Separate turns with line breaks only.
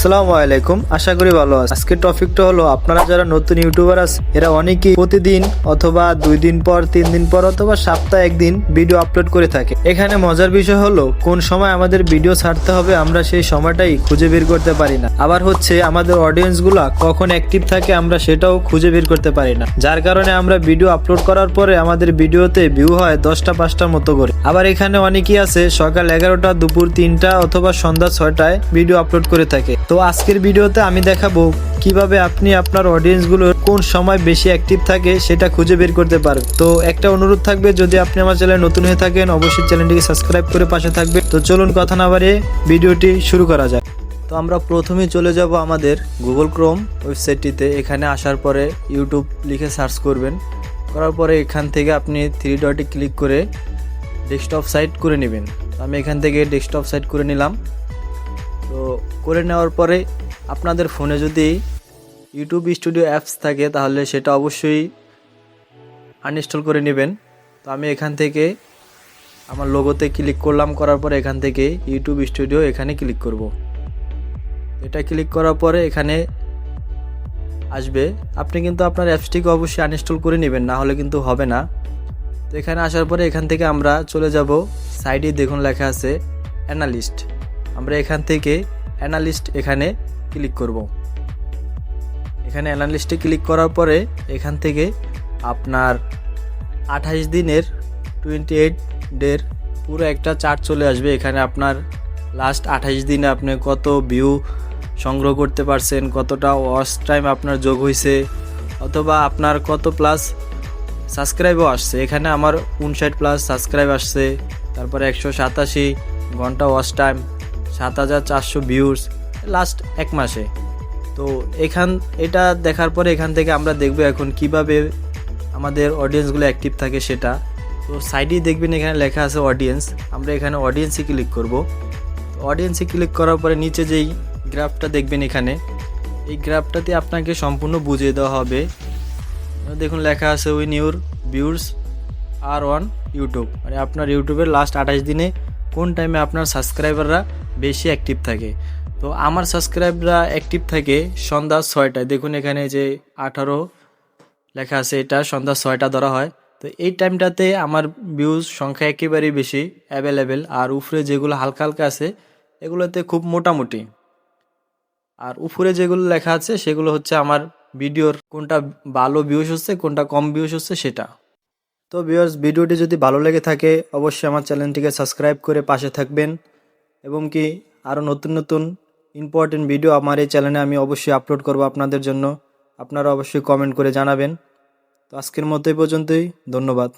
আসসালামু আলাইকুম, আশা করি ভালো আছেন। আজকের টপিকটা হলো, আপনারা যারা নতুন ইউটিউবার আছে এরা অনেকেই প্রতিদিন অথবা দুই দিন পর, তিন দিন পর অথবা সপ্তাহে একদিন ভিডিও আপলোড করে থাকে। এখানে মজার বিষয় হলো, কোন সময় আমাদের ভিডিও ছাড়তে হবে আমরা সেই সময়টাই খুঁজে বের করতে পারি না। আবার হচ্ছে, আমাদের অডিয়েন্সগুলা কখন অ্যাক্টিভ থাকে আমরা সেটাও খুঁজে বের করতে পারি না। যার কারণে আমরা ভিডিও আপলোড করার পরে আমাদের ভিডিওতে ভিউ হয় দশটা, পাঁচটার মতো করে। আবার এখানে অনেকেই আছে, সকাল এগারোটা, দুপুর তিনটা অথবা সন্ধ্যা ছয়টায় ভিডিও আপলোড করে থাকে। তো আজকের ভিডিওতে আমি দেখাবো কীভাবে আপনি আপনার অডিয়েন্সগুলোর কোন সময় বেশি অ্যাক্টিভ থাকে সেটা খুঁজে বের করতে পারবেন। তো একটা অনুরোধ থাকবে, যদি আপনি আমার চ্যানেল নতুন হয়ে থাকেন, অবশ্যই চ্যানেলটিকে সাবস্ক্রাইব করে পাশে থাকবে তো চলুন কথা না বাড়িয়ে ভিডিওটি শুরু করা যায় তো আমরা প্রথমেই চলে যাব আমাদের গুগল ক্রোম ওয়েবসাইটটিতে এখানে আসার পরে ইউটিউব লিখে সার্চ করবেন। করার পরে এখান থেকে আপনি থ্রি ডটে ক্লিক করে ডেস্কটপ সাইট করে নেবেন। আমি এখান থেকে ডেস্কটপ সাইট করে নিলাম। তো করে নেওয়ার পরে আপনাদের ফোনে যদি ইউটিউব স্টুডিও অ্যাপস থাকে, তাহলে সেটা অবশ্যই আনইনস্টল করে নেবেন। তো আমি এখান থেকে আমার লোগোতে ক্লিক করলাম, করার পরে এখান থেকে ইউটিউব স্টুডিও এখানে ক্লিক করব। এটা ক্লিক করার পরে এখানে আসবে। আপনি কিন্তু আপনার অ্যাপসটিকে অবশ্যই আনইনস্টল করে নেবেন, না হলে কিন্তু হবে না। তো এখানে আসার পরে এখান থেকে আমরা চলে যাব। সাইডে দেখুন লেখা আছে অ্যানালিস্ট আমরা এখান থেকে অ্যানালিস্ট এখানে ক্লিক করব। এখানে অ্যানালিস্টে ক্লিক করার পরে এখান থেকে আপনার আঠাইশ দিনের টোয়েন্টি এইট ডের পুরো একটা চার্ট চলে আসবে। এখানে আপনার লাস্ট আঠাইশ দিনে আপনি কত ভিউ সংগ্রহ করতে পারছেন, কতটা ওয়াচ টাইম আপনার যোগ হয়েছে অথবা আপনার কত প্লাস সাবস্ক্রাইবও আসছে। এখানে আমার উনষাট প্লাস সাবস্ক্রাইব আসছে, তারপরে একশো সাতাশি ঘণ্টা ওয়াচ টাইম সাত হাজার চারশো ভিউস লাস্ট এক মাসে। তো এখান, এটা দেখার পরে এখান থেকে আমরা দেখব এখন কীভাবে আমাদের অডিয়েন্সগুলো অ্যাক্টিভ থাকে সেটা। তো সাইডেই দেখবেন এখানে লেখা আছে অডিয়েন্স আমরা এখানে অডিয়েন্সে ক্লিক করব। অডিয়েন্সে ক্লিক করার পরে নিচে যেই গ্রাফটা দেখবেন এখানে, এই গ্রাফটাতে আপনাকে সম্পূর্ণ বুঝিয়ে দেওয়া হবে। দেখুন, লেখা আছে উইন ইউর ভিউর্স আর অন ইউটিউব মানে আপনার ইউটিউবের লাস্ট আঠাশ দিনে কোন টাইমে আপনার সাবস্ক্রাইবাররা বেশি অ্যাক্টিভ থাকে? তো আমার সাবস্ক্রাইবরা অ্যাক্টিভ থাকে সন্ধ্যা ছয়টায়। দেখুন এখানে যে আঠারো লেখা আছে, এটা সন্ধ্যা ছয়টা ধরা হয়। তো এই টাইমটাতে আমার ভিউজ সংখ্যা একেবারেই বেশি অ্যাভেলেবেল আর উপরে যেগুলো হালকা হালকা আছে, এগুলোতে খুব মোটামুটি। আর উপরে যেগুলো লেখা আছে, সেগুলো হচ্ছে আমার ভিডিওর কোনটা ভালো ভিউস হচ্ছে, কোনটা কম ভিউস হচ্ছে, সেটা। তো ভিউয়ার্স ভিডিওটি যদি ভালো লেগে থাকে, অবশ্যই আমার চ্যানেলটিকে সাবস্ক্রাইব করে পাশে থাকবেন। এবং কি আরও নতুন নতুন ইম্পর্টেন্ট ভিডিও আমার এই চ্যানেলে আমি অবশ্যই আপলোড করব আপনাদের জন্য। আপনারা অবশ্যই কমেন্ট করে জানাবেন। তো আজকের মতো এই পর্যন্তই। ধন্যবাদ।